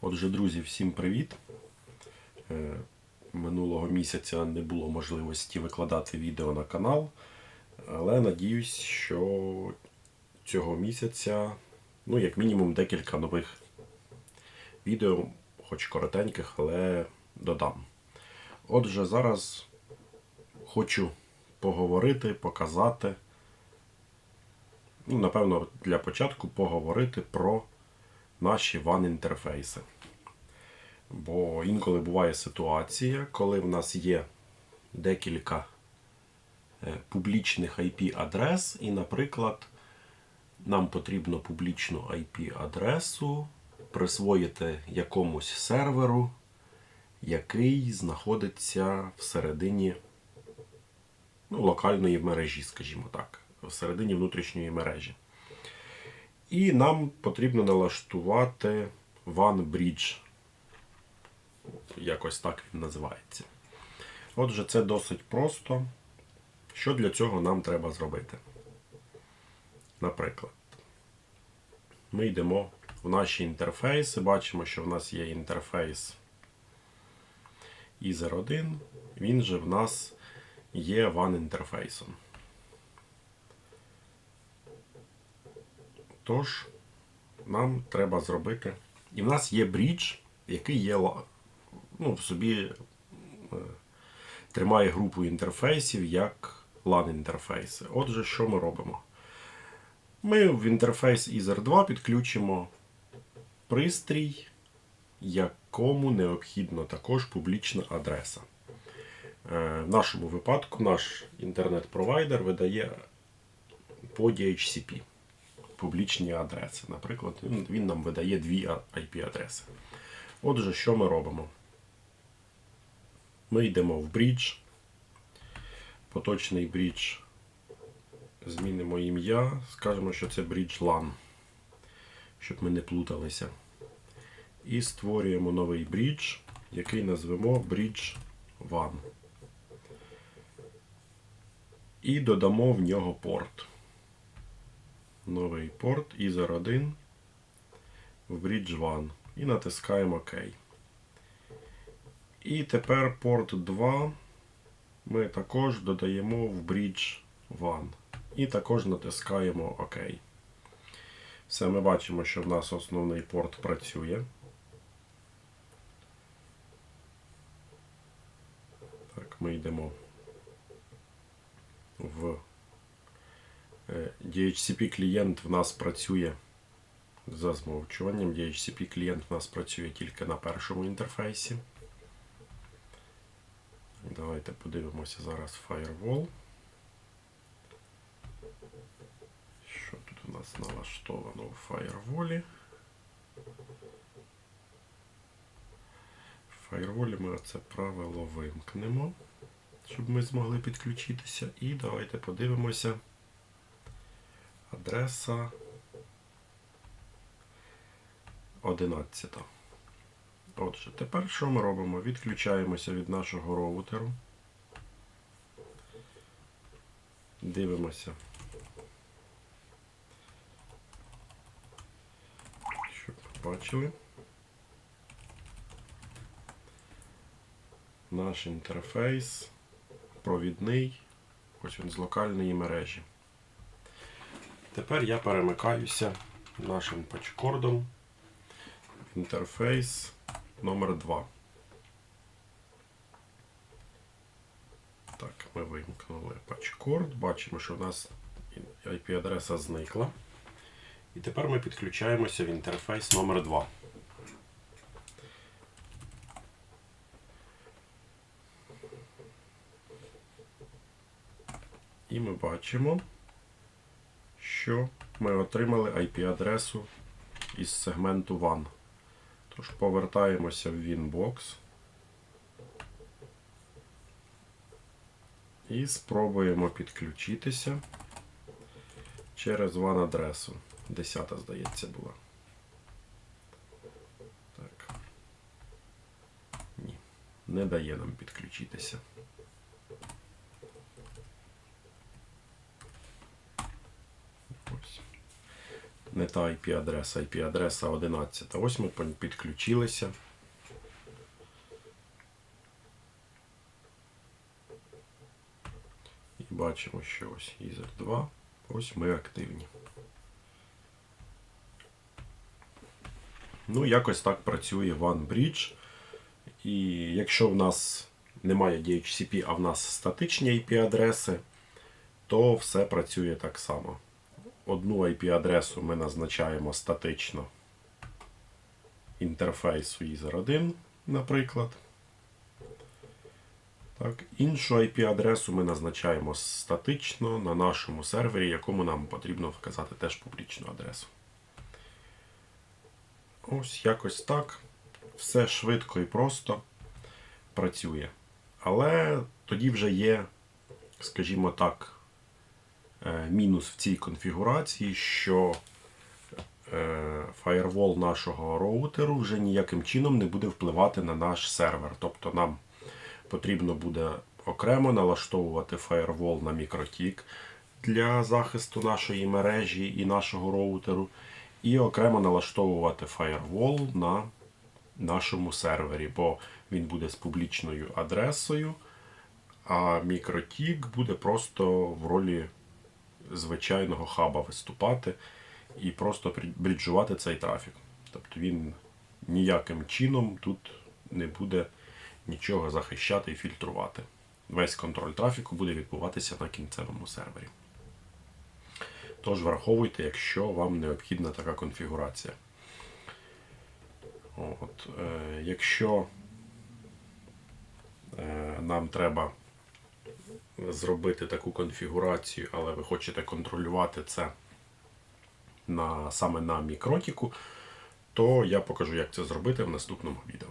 Отже, друзі, всім привіт. Е, Минулого місяця не було можливості викладати відео на канал, але надіюсь, що цього місяця, ну, як мінімум, декілька нових відео, хоч коротеньких, але додам. Отже, зараз хочу поговорити, показати. Ну, напевно, для початку поговорити про наші WAN-інтерфейси. Бо інколи буває ситуація, коли в нас є декілька е, публічних IP-адрес, і, наприклад, нам потрібно публічну IP-адресу присвоїти якомусь серверу, який знаходиться всередині ну, локальної мережі, скажімо так, всередині внутрішньої мережі. І нам потрібно налаштувати WAN Bridge. Якось так він називається. Отже, це досить просто. Що для цього нам треба зробити? Наприклад, ми йдемо в наші інтерфейси, бачимо, що в нас є інтерфейс Ether 1, він же в нас є WAN інтерфейсом. Тож, нам треба зробити. І в нас є брідж, який є ну, в собі е, тримає групу інтерфейсів як LAN інтерфейси. Отже, що ми робимо? Ми в інтерфейс Ether 2 підключимо пристрій, якому необхідна також публічна адреса. Е, В нашому випадку наш інтернет-провайдер видає по DHCP публічні адреси. Наприклад, він нам видає дві IP-адреси. Отже, що ми робимо? Ми йдемо в брідж. Поточний брідж. Змінимо ім'я. Скажемо, що це брідж LAN, щоб ми не плуталися. І створюємо новий брідж, який назвемо брідж WAN. І додамо в нього порт. Новий порт Ether 1 в Bridge 1 і натискаємо ОК. І тепер порт 2 ми також додаємо в Bridge 1 і також натискаємо ОК. Все, ми бачимо, що в нас основний порт працює. Так, ми йдемо в DHCP клієнт в нас працює за змовчуванням. DHCP клієнт в нас працює тільки на першому інтерфейсі. Давайте подивимося зараз Firewall. Що тут у нас налаштовано у Firewall? В Firewall ми це правило вимкнемо, щоб ми змогли підключитися. І давайте подивимося. Адреса 11. Отже, тепер що ми робимо? Відключаємося від нашого роутеру. Дивимося. Щоб бачили. Наш інтерфейс провідний, хоч він з локальної мережі. Тепер я перемикаюся нашим патчкордом в інтерфейс номер 2 Так, ми вимкнули патчкорд. Бачимо, що у нас IP-адреса зникла. І тепер ми підключаємося в інтерфейс номер 2 І ми бачимо що ми отримали IP-адресу із сегменту WAN. Тож повертаємося в Winbox і спробуємо підключитися через WAN-адресу. Десята, здається, була. Так. Ні, не дає нам підключитися. Не та IP-адреса, IP-адреса 11. Ось ми підключилися. І бачимо, що ось Ether 2. Ось ми активні. Ну, якось так працює OneBridge. І якщо в нас немає DHCP, а в нас статичні IP-адреси, то все працює так само. Одну IP-адресу ми назначаємо статично інтерфейсу Ether 1, наприклад. Так, іншу IP-адресу ми назначаємо статично на нашому сервері, якому нам потрібно вказати теж публічну адресу. Ось якось так. Все швидко і просто працює. Але тоді вже є, скажімо так, мінус в цій конфігурації, що е, фаєрвол нашого роутеру вже ніяким чином не буде впливати на наш сервер. Тобто нам потрібно буде окремо налаштовувати фаєрвол на мікротік для захисту нашої мережі і нашого роутеру, і окремо налаштовувати фаєрвол на нашому сервері, бо він буде з публічною адресою, а мікротік буде просто в ролі звичайного хаба виступати і просто бріджувати цей трафік. Тобто він ніяким чином тут не буде нічого захищати і фільтрувати. Весь контроль трафіку буде відбуватися на кінцевому сервері. Тож враховуйте, якщо вам необхідна така конфігурація. От, е, якщо е, нам треба зробити таку конфігурацію, але ви хочете контролювати це на, саме на мікротіку, то я покажу, як це зробити в наступному відео.